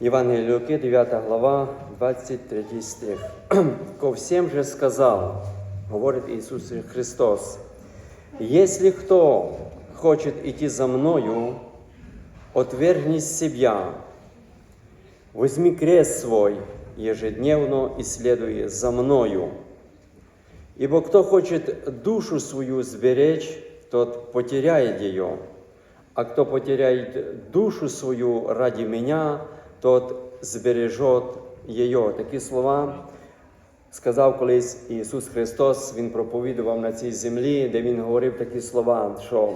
Євангелие Луки, 9 глава, 23 стих. «Ко всем же сказал, говорит Иисус Христос, если кто хочет идти за Мною, отвергнись себя, возьми крест свой ежедневно и следуй за Мною. Ибо кто хочет душу свою сберечь, тот потеряет ее, а кто потеряет душу свою ради Меня, тот збережет її. Такі слова сказав колись Ісус Христос, Він проповідував на цій землі, де Він говорив такі слова, що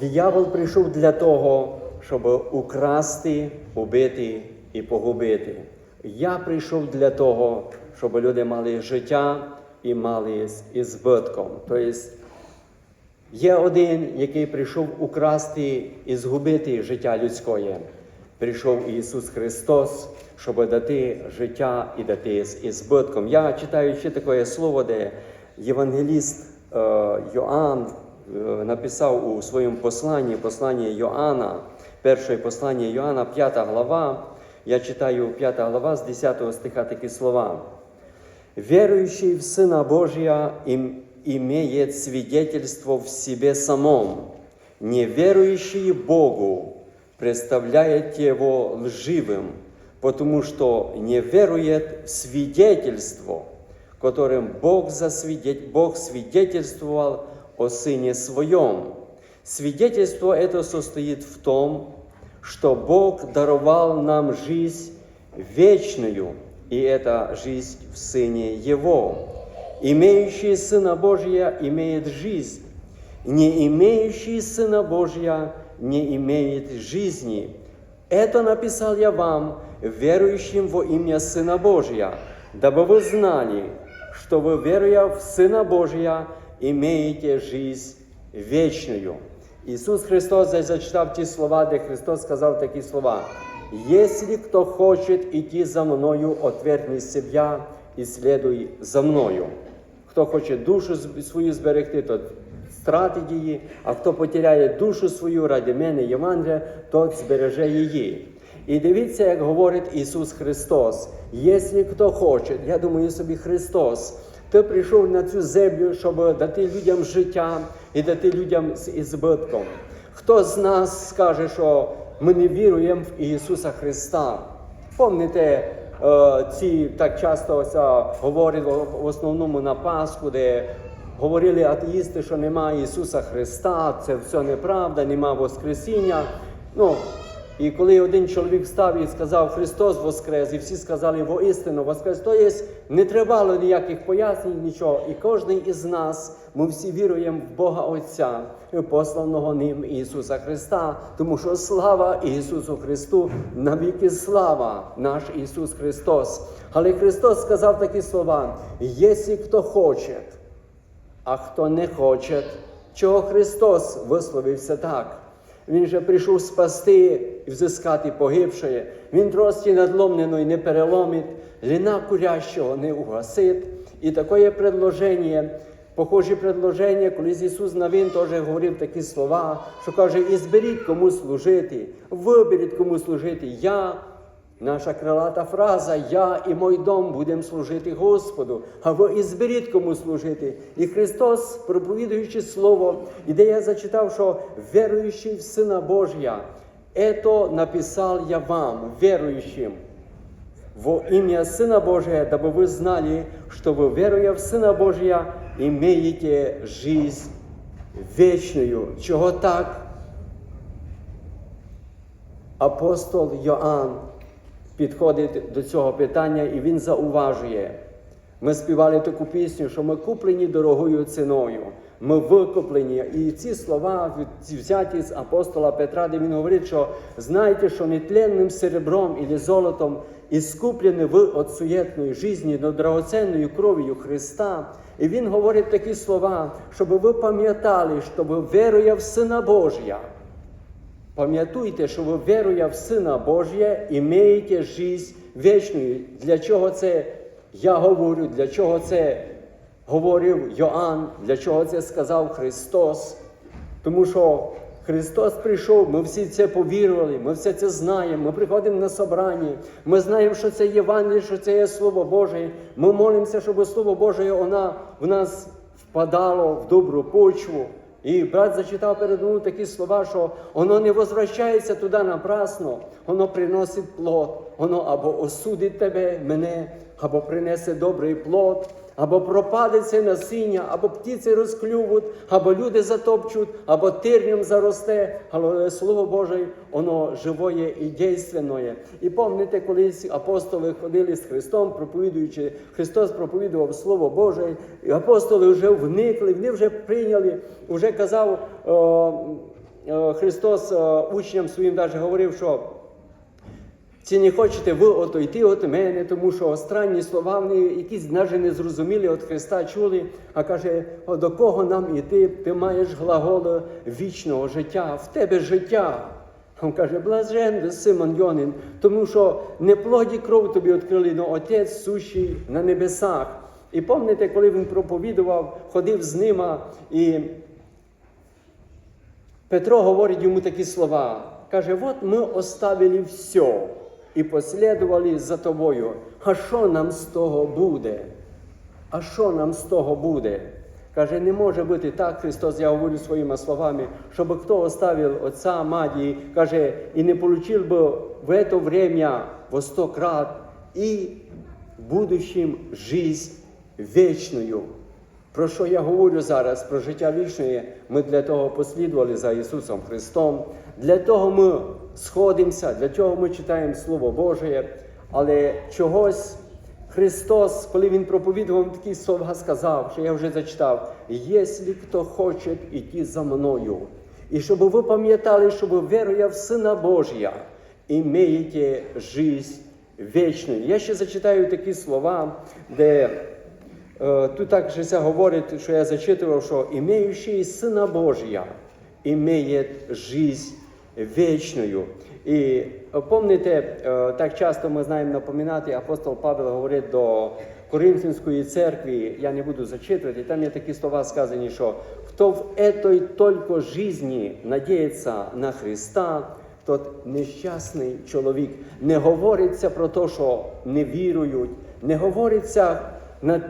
диявол прийшов для того, щоб украсти, убити і погубити. Я прийшов для того, щоб люди мали життя і мали з ізбитком. Тобто Є один, який прийшов украсти і згубити життя людське. Прийшов Ісус Христос, щоб дати життя і дати з ізбитком. Я читаю ще таке слово, де євангеліст е, Йоанн е, написав у своєму посланні, посланні Йоанна, перше послання Йоанна, 5 глава. Я читаю 5 глава з 10 стиха такі слова. Верующий в Сына Божия им, имеет свидетельство в себе самом. Неверующий Богу представляет его лживым, потому что не верует в свидетельство, которым Бог, засвидет... Бог свидетельствовал о Сыне Своем. Свидетельство это состоит в том, что Бог даровал нам жизнь вечную, и это жизнь в Сыне Его. Имеющий Сына Божия имеет жизнь, не имеющий Сына Божия не имеет жизни. Это написал я вам, верующим во имя Сына Божия, дабы вы знали, что вы, веруя в Сына Божия, имеете жизнь вечную. Ісус Христос здесь зачитав ті слова, де Христос сказав такі слова. Если кто хочет идти за мною, отвергни себя и следуй за мною. Хто хоче душу свою зберегти, то стратить її, а хто потеряє душу свою ради мене, Євангелія, тот збереже її. І дивіться, як говорить Ісус Христос. Якщо хто хоче, я думаю собі Христос, ти прийшов на цю землю, щоб дати людям життя і дати людям з ізбитком. Хто з нас скаже, що ми не віруємо в Ісуса Христа? Пам'ятаєте, е, ці так часто говорили в основному на Пасху, де говорили атеїсти, що немає Ісуса Христа, це все неправда, нема Воскресіння. Ну, і коли один чоловік став і сказав Христос Воскрес, і всі сказали воістину Воскрес, то є не тривало ніяких пояснень, нічого. І кожен із нас, ми всі віруємо в Бога Отця, посланого ним Ісуса Христа, тому що слава Ісусу Христу, навіки слава наш Ісус Христос. Але Христос сказав такі слова: якщо хто хоче, а хто не хоче, чого Христос висловився так. Він же прийшов спасти і взискати погибшее. Він трості надломленої не переломить, ліна курящого не угасить. І таке предложення, похоже предложення, коли Ісус Навин теж говорив такі слова, що каже, і зберіть кому служити, виберіть кому служити. Я Наша крилата фраза Я і мой дом будемо служити Господу, а ви і зберіть кому служити. І Христос, проповідуючи Слово, і де я зачитав, що веруючий в Сина Божия, это написал я вам, верующим, во имя Сына Божия, дабы вы знали, что вы, веруя в Сына Божия, имеете жизнь вечную. Чого так? Апостол Йоанн підходить до цього питання і він зауважує. Ми співали таку пісню, що ми куплені дорогою ціною, ми викуплені. І ці слова взяті з апостола Петра, де він говорить, що знаєте, що нетленним серебром і золотом іскуплені ви від суєтної житті, но драгоценною кров'ю Христа. І він говорить такі слова, щоб ви пам'ятали, що ви вірує в Сина Божия. Пам'ятуйте, що ви віруя в Сина Божія і маєте життя вічну. Для чого це я говорю, для чого це говорив Йоанн, для чого це сказав Христос? Тому що Христос прийшов, ми всі це повірували, ми все це знаємо. Ми приходимо на собрання, ми знаємо, що це Євангеліє, що це є Слово Боже. Ми молимося, щоб Слово Боже вона в нас впадало в добру почву. І брат зачитав перед мною такі слова, що воно не возвращається туди напрасно, воно приносить плод, воно або осудить тебе, мене, або принесе добрий плод, або пропаде це насіння, або птиці розклювуть, або люди затопчуть, або тирнем заросте. Але Слово Боже, воно живое і действенне. І пам'ятаєте, колись апостоли ходили з Христом, проповідуючи, Христос проповідував Слово Боже, і апостоли вже вникли, вони вже прийняли, вже казав о, о, Христос о, учням своїм навіть говорив, що чи не хочете ви ото йти от мене, тому що странні слова вони якісь навіть не зрозумілі від Христа чули, а каже, «О, до кого нам іти? Ти маєш глаголи вічного життя, в тебе життя. Він каже, блажен Симон Йонин, тому що не плоді кров тобі відкрили, але Отець сущий на небесах. І пам'ятаєте, коли він проповідував, ходив з ними, і Петро говорить йому такі слова. Каже, от ми оставили все і послідували за тобою. А що нам з того буде? А що нам з того буде? Каже, не може бути так, Христос, я говорю своїми словами, щоб хто оставив отца, мать, каже, і не получил би в это время во сто крат і в будущем жизнь вечную. Про що я говорю зараз? Про життя вічне. Ми для того послідували за Ісусом Христом. Для того ми сходимося, для чого ми читаємо Слово Боже. Але чогось Христос, коли Він проповідував такі слова, сказав, що я вже зачитав: якщо хто хоче йти за мною, і щоб ви пам'ятали, що ви вірує в Сина Божия, імеєте жизнь вічну. Я ще зачитаю такі слова, де Е, Тут також говорить, що я зачитував, що імеючий Сина Божия імеє жизнь вічною. І е, пам'ятаєте, е, так часто ми знаємо напоминати, апостол Павел говорить до Коринфянської церкви, я не буду зачитувати, там є такі слова сказані, що хто в этой только жизни надіється на Христа, тот нещасний чоловік. Не говориться про те, що не вірують, не говориться на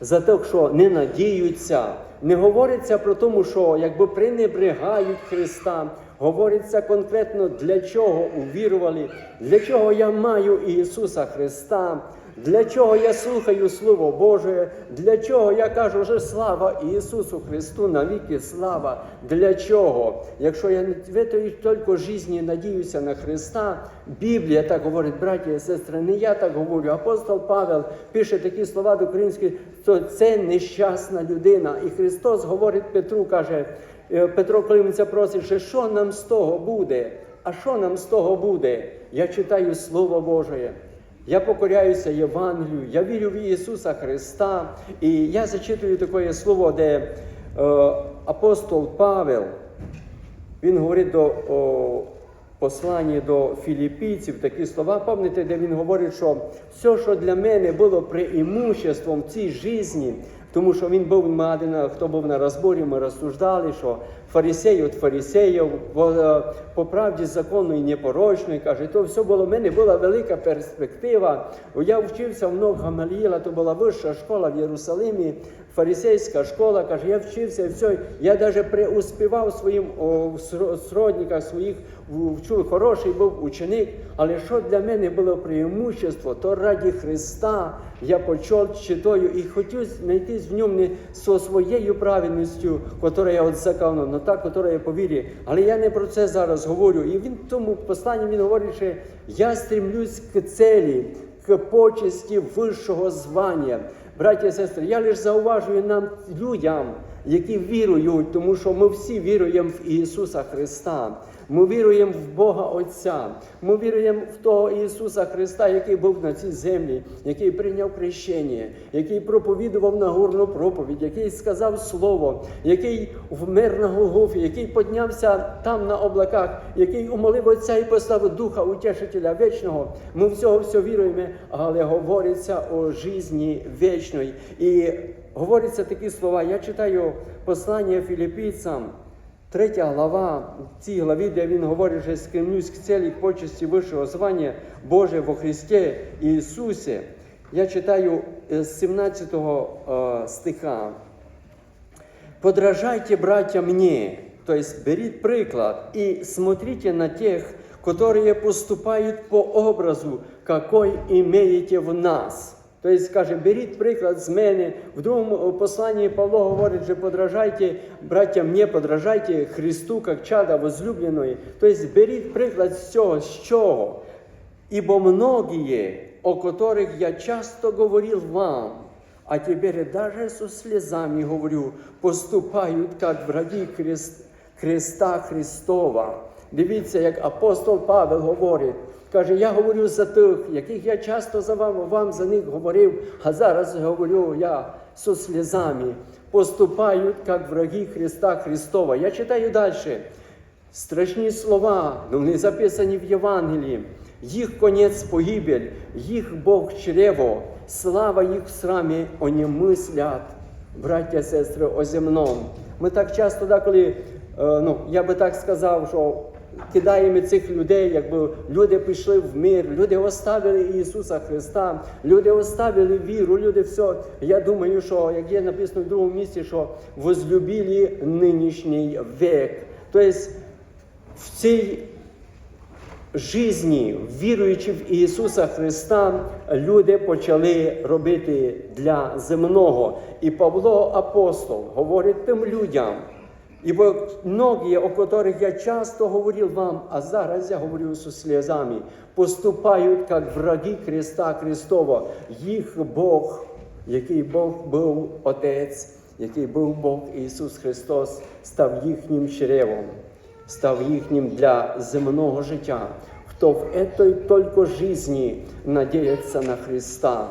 за те, що не надіються, не говориться про тому, що якби пренебрегають Христа. Говориться конкретно для чого увірували, для чого я маю Ісуса Христа, для чого я слухаю Слово Боже, для чого я кажу, що слава Ісусу Христу навіки слава. Для чого? Якщо я в этой тільки житті надіюся на Христа, Біблія так говорить, браті і сестри, не я так говорю. Апостол Павел пише такі слова до української, що це нещасна людина. І Христос говорить Петру, каже, Петро, коли це просить, що що нам з того буде? А що нам з того буде? Я читаю Слово Боже. Я покоряюся Євангелію, я вірю в Ісуса Христа. І я зачитую таке слово, де е, апостол Павел, він говорить до о, посланні до філіппійців такі слова, пам'ятаєте, де він говорить, що все, що для мене було преимуществом в цій житті, тому що він був ми один, хто був на розборі, ми розсуждали, що фарисей від фарисеїв, е, по правді законної непорочної, каже, то все було в мене була велика перспектива. Я вчився в ног Гамаліїла, то була вища школа в Єрусалимі, фарисейська школа, каже, я вчився все. Я навіть преуспівав своїм о, сродниках своїх, вчу, хороший був ученик. Але що для мене було преимущество, то раді Христа я почав читаю і хотів знайти в ньому не со своєю правильністю, яку я от закону, но та, яку я по вірі. Але я не про це зараз говорю. І він в тому посланні він говорить, що я стремлюсь к целі, к почесті вищого звання. Браті і сестри, я лише зауважую нам людям, які вірують, тому що ми всі віруємо в Ісуса Христа. Ми віруємо в Бога Отця. Ми віруємо в того Ісуса Христа, який був на цій землі, який прийняв хрещення, який проповідував Нагорну проповідь, який сказав Слово, який вмер на Голгофі, який піднявся там на облаках, який умолив Отця і поставив Духа Утешителя вічного. Ми всього все віруємо, але говориться о житті вічної. І говориться такі слова. Я читаю послання філіппійцям. Третя глава, в цій главі, де він говорить, що скремлюсь к цілі почесті вищого звання Боже во Христі Ісусі. Я читаю е, з 17 е, стиха. Подражайте, братья, мне, то есть берите приклад и смотрите на тех, которые поступают по образу, какой имеете в нас. То есть, каже, беріть приклад з мене. В другому посланні Павло говорить, що подражайте, браття, мені подражайте Христу, як чада возлюбленої. Тобто, беріть приклад з цього, з чого? Ибо многие, о которых я часто говорил вам, а теперь даже со слезами говорю, поступают как враги Христа Христова. Дивіться, як апостол Павел говорить. Каже, я говорю за тих, яких я часто за вам, вам за них говорив, а зараз говорю я со слезами. Поступають як враги Христа Христова. Я читаю далі. Страшні слова, ну вони записані в Євангелії. Їх конець погибель, їх Бог чрево, слава їх в срамі, вони мислять, браття, сестри, о земному. Ми так часто, да, коли, е, ну, я би так сказав, що кидаємо цих людей, якби люди пішли в мир, люди оставили Ісуса Христа, люди оставили віру, люди все. Я думаю, що як є написано в другому місці, що возлюбили нинішній век. Тобто в цій житті, віруючи в Ісуса Христа, люди почали робити для земного. І Павло апостол говорить тим людям. Ибо многие, о которых я часто говорил вам, а зараз я говорю со слезами, поступають как враги Христа Христова. Їх Бог, який Бог був Отець, який був Бог Ісус Христос, став їхнім чревом, став їхнім для земного життя. Хто в этой только жизни надіється на Христа.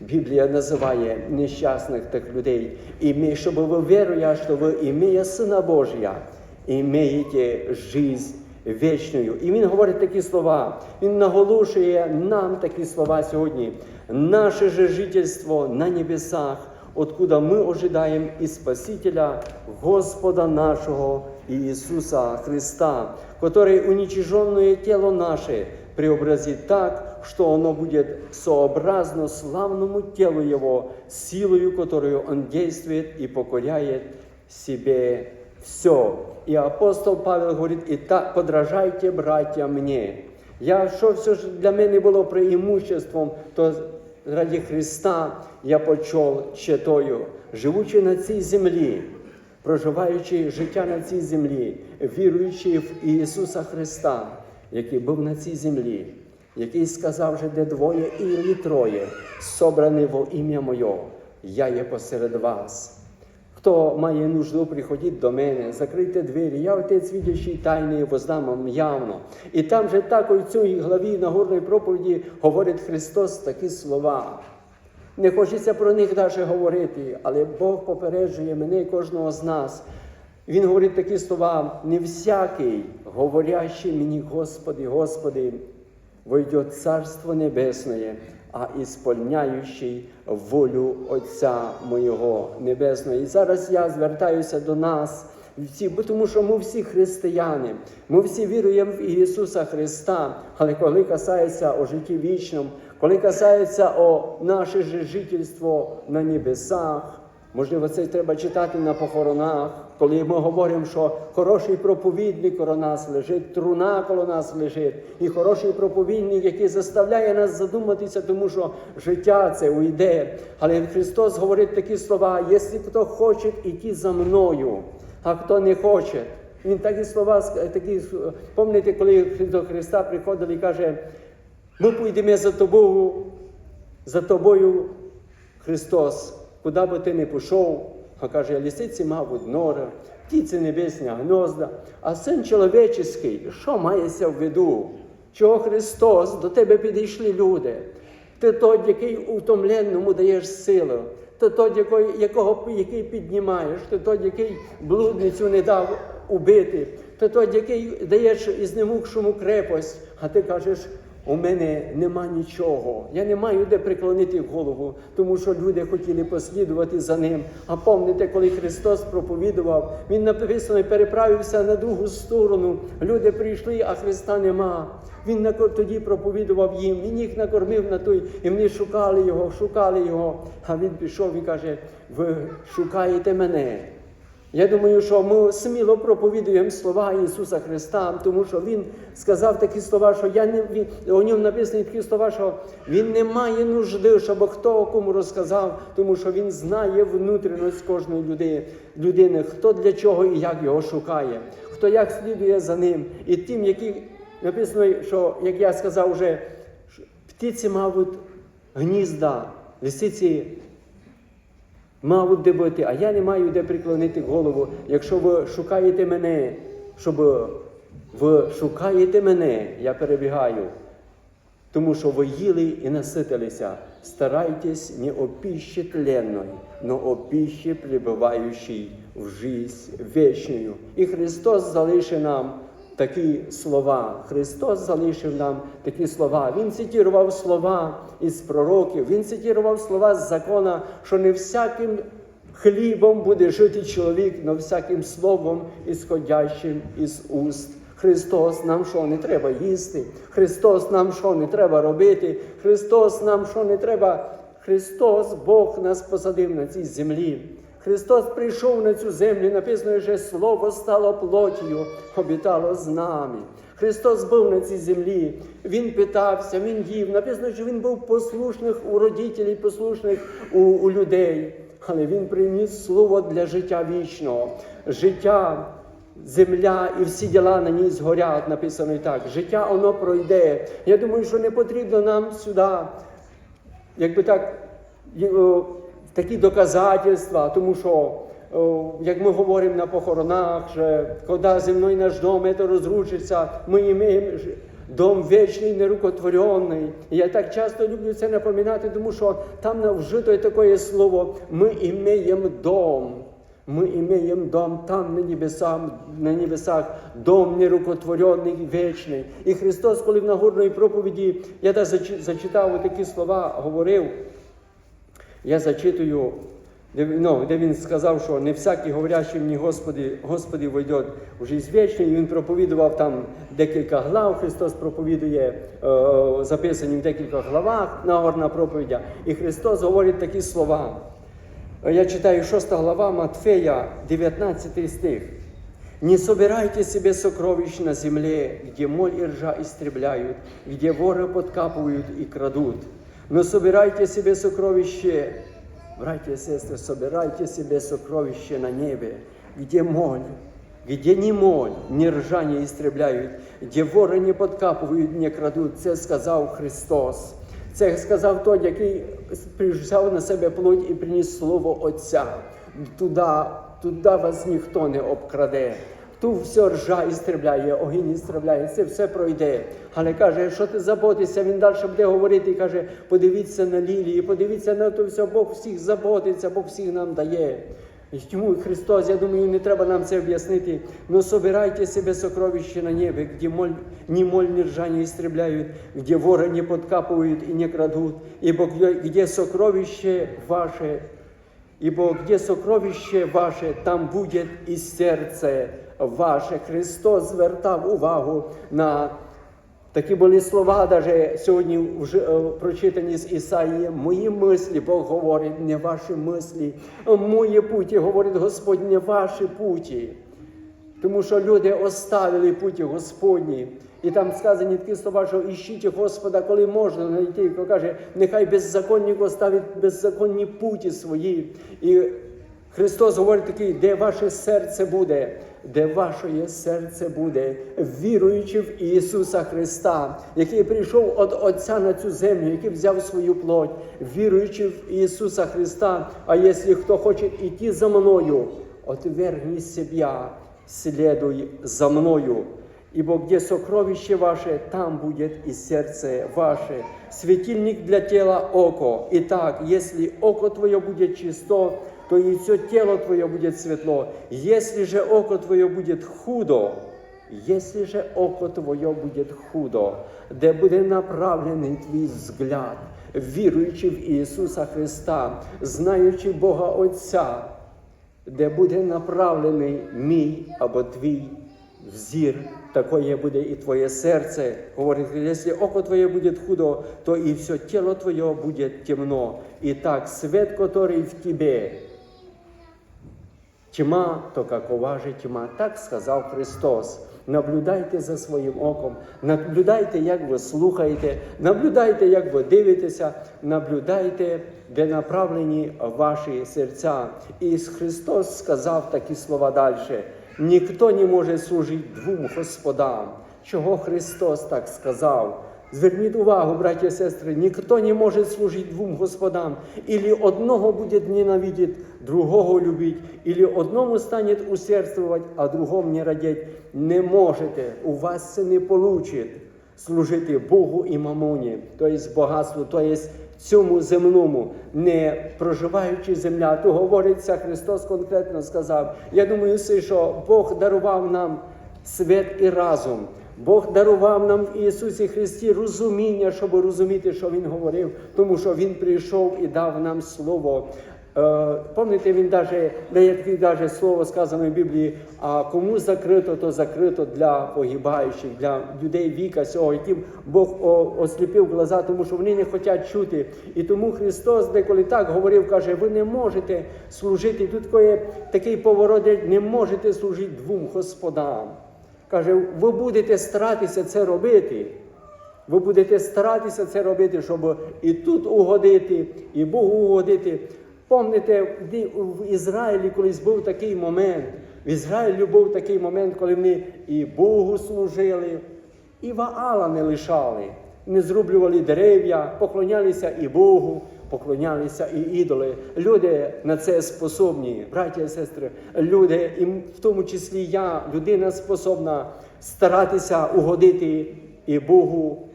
Біблія називає нещасних тих людей. І ми, щоб ви віруя, що ви імеє Сина Божия, імеєте жизнь вічну. І він говорить такі слова. Він наголошує нам такі слова сьогодні. Наше же жительство на небесах, откуда ми ожидаємо і Спасителя Господа нашого Иисуса Христа, который уничиженное тело наше преобразит так, что оно будет сообразно славному телу Его, силою, которую Он действует и покоряет себе все. И апостол Павел говорит, и так подражайте, братья, мне. Я, що все ж для мене було преимуществом, то раді Христа я почав читою, живучи на цій землі, проживаючи життя на цій землі, віруючи в Ісуса Христа, який був на цій землі, який сказав, що де двоє і троє, собрані во ім'я Моє, я є посеред вас. Хто має нужду, приходіть до мене, закрийте двері, я отець відящий тайний, воздам вам явно. І там же так у цій главі Нагорної проповіді говорить Христос такі слова. Не хочеться про них навіть говорити, але Бог попереджує мене і кожного з нас. Він говорить такі слова: не всякий, говорящий мені, Господи, Господи, войде Царство Небесне, а ісполняючий волю Отця моєго Небесного. І зараз я звертаюся до нас. Всі, бо тому що ми всі християни, ми всі віруємо в Ісуса Христа, але коли касається о житті вічному, коли касається о наше жительство на небесах, можливо, це треба читати на похоронах, коли ми говоримо, що хороший проповідник коло нас лежить, труна коло нас лежить, і хороший проповідник, який заставляє нас задуматися, тому що життя це уйде. Але Христос говорить такі слова: якщо хто хоче йти за мною, а хто не хоче. Він такі слова, такі, пам'ятаєте, коли до Христа приходили і каже, ми підемо за тобою, за тобою, Христос, куди би ти не пішов, а каже, лісиці, мабуть, нора, птиці небесні гнозда, а син чоловічий, що мається в виду? Чого Христос до тебе підійшли люди? Ти той, який утомленому даєш силу, ти той, якого, який піднімаєш, ти той, який блудницю не дав убити, ти той, який даєш ізнемогшому крепость, а ти кажеш, у мене нема нічого. Я не маю де приклонити голову, тому що люди хотіли послідувати за ним. А пам'ятаєте, коли Христос проповідував, Він написано переправився на другу сторону. Люди прийшли, а Христа нема. Він тоді проповідував їм, він їх накормив на той, і вони шукали його, шукали його. А він пішов і каже: Ви шукаєте мене. Я думаю, що ми сміло проповідуємо слова Ісуса Христа, тому що Він сказав такі слова, що я не він, у ньому написані такі слова, що Він не має нужди, щоб хто кому розказав, тому що Він знає внутрішність кожної людини, людини, хто для чого і як його шукає, хто як слідує за ним. І тим, які написано, що, як я сказав вже, птиці, мабуть, гнізда, лисиці мабуть, де бути, а я не маю де приклонити голову. Якщо ви шукаєте мене, щоб ви шукаєте мене, я перебігаю, тому що ви їли і наситилися. Старайтесь не о пищі тленной, но о пищі, пребывающей в жизнь вечную. І Христос залишив нам такі слова. Христос залишив нам такі слова. Він цитував слова із пророків, він цитував слова з закона, що не всяким хлібом буде жити чоловік, но всяким словом, ісходящим із уст. Христос нам що не треба їсти, Христос нам що не треба робити, Христос нам що не треба. Христос, Бог нас посадив на цій землі. Христос прийшов на цю землю, написано, що Слово стало плотію, обітало з нами. Христос був на цій землі, Він питався, Він їв. Написано, що Він був послушних у родителів, послушних у, у людей. Але Він приніс слово для життя вічного, життя, земля і всі діла на ній згорять, написано і так. Життя воно пройде. Я думаю, що не потрібно нам сюди якби так, такі доказательства, тому що, як ми говоримо на похоронах, що коли зі мною наш дом це розрушиться, ми маємо дом вічний, нерукотворений. Я так часто люблю це напоминати, тому що там на- вжито таке слово ми імеємо дом. Ми імеємо дом там на небесах, на небесах, дом нерукотворений, вічний. І Христос, коли в Нагорної проповіді, я так зачитав такі слова, говорив, я зачитую, де, ну, де він сказав, що не всякий говорящий мені Господи, Господи войде в життя вічну. І він проповідував там декілька глав. Христос проповідує, е, записані в декілька главах Нагорна проповідя. І Христос говорить такі слова. Я читаю 6 глава Матфея, 19 стих. Не собирайте себе сокровищ на земле, где моль и ржа истребляют, где воры подкапывают и крадут. Но собирайте себе сокровище, братья и сестры, собирайте себе сокровище на небе, где моль, где ни моль, ни ржа не истребляют, где воры не подкапывают, не крадут. Це сказав Христос. Це сказав той, який взяв на себе плоть і приніс слово Отця. Туди, туди вас ніхто не обкраде. Ту все ржа істребляє, огінь істребляє, це все пройде. Але каже, якщо ти заботишся, він далі буде говорити і каже, подивіться на лілії, подивіться на то все, Бог всіх заботиться, Бог всіх нам дає. І Тому Христос, я думаю, не треба нам це об'яснити. Но собирайте себе сокровище на небе, где моль, ни моль, ни ржа не истребляют, где воры не подкапывают и не крадут, ибо где сокровище ваше, ибо где сокровище ваше, там буде і серце ваше. Христос звертав увагу на Такі були слова, навіть сьогодні вже прочитані з Ісаїї. Мої мислі, Бог говорить, не ваші мислі. Мої путі, говорить Господь, не ваші путі. Тому що люди оставили путі Господні. І там сказані такі слова, що іщіть Господа, коли можна знайти. І каже, нехай беззаконник оставить беззаконні путі свої. І Христос говорить такий, де ваше серце буде, де ваше серце буде, віруючи в Ісуса Христа, який прийшов від Отця на цю землю, який взяв свою плоть, віруючи в Ісуса Христа. А якщо хто хоче йти за мною, отвергни себя, следуй за мною. Ибо где сокровище ваше, там будет и сердце ваше. Светильник для тела – око. Итак, если око твое будет чисто, то и все тело твое будет светло. Если же око твое будет худо, Если же око твое будет худо, де буде направлений твій взгляд, віруючи в Ісуса Христа, знаючи Бога Отця, де буде направлений мій або твій взір, такое буде і твоє серце. Говорить, якщо око твоє буде худо, то і все тіло твоє буде темно. І так свет, который в тебе, Тьма, то какова же тьма, так сказав Христос. Наблюдайте за своїм оком, наблюдайте, як ви слухаєте, наблюдайте, як ви дивитеся, наблюдайте, де направлені ваші серця. І Христос сказав такі слова далі. Ніхто не може служити двом господам. Чого Христос так сказав? Зверніть увагу, браті і сестри, ніхто не може служити двом господам. Ілі одного буде ненавидіти, другого любить, ілі одному стане усердствувати, а другому не радіть. Не можете, у вас це не вийде служити Богу і мамоні, тобто багатству, тобто цьому земному, не проживаючи земля, то говориться, Христос конкретно сказав. Я думаю, що Бог дарував нам світ і разум. Бог дарував нам в Ісусі Христі розуміння, щоб розуміти, що Він говорив, тому що Він прийшов і дав нам слово. Е, Пам'ятаєте, він даже дає таке слово сказане в Біблії, а кому закрито, то закрито для погибаючих, для людей віка сього, яким Бог осліпив глаза, тому що вони не хочуть чути. І тому Христос деколи так говорив, каже, ви не можете служити. Тут такий, такий поворот, не можете служити двом господам. Каже, ви будете старатися це робити. Ви будете старатися це робити, щоб і тут угодити, і Богу угодити. Помните, в Ізраїлі колись був такий момент. В Ізраїлі був такий момент, коли вони і Богу служили, і Ваала не лишали. Не зрублювали дерев'я, поклонялися і Богу, поклонялися і ідоли. Люди на це способні, браті і сестри. Люди, і в тому числі я, людина способна старатися угодити і Богу,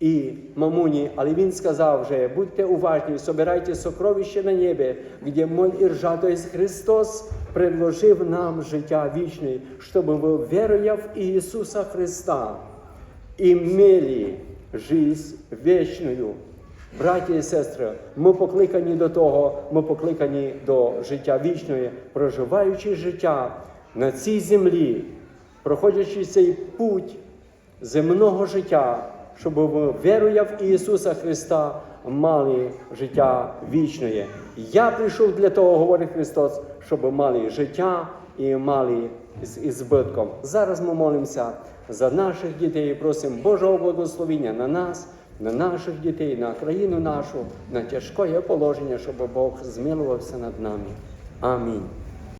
і мамуні, але він сказав вже, будьте уважні, собирайте сокровище на небі, де моль і ржа, то есть Христос предложив нам життя вічне, щоб ви, веруя в Ісуса Христа, имели жизнь вечную. Браті і сестри, ми покликані до того, ми покликані до життя вічної, проживаючи життя на цій землі, проходячи цей путь земного життя, щоб віруя в Ісуса Христа, мали життя вічне. Я прийшов для того, говорить Христос, щоб мали життя і мали з ізбитком. Зараз ми молимося за наших дітей і просимо Божого благословення на нас, на наших дітей, на країну нашу, на тяжке положення, щоб Бог змилувався над нами. Амінь.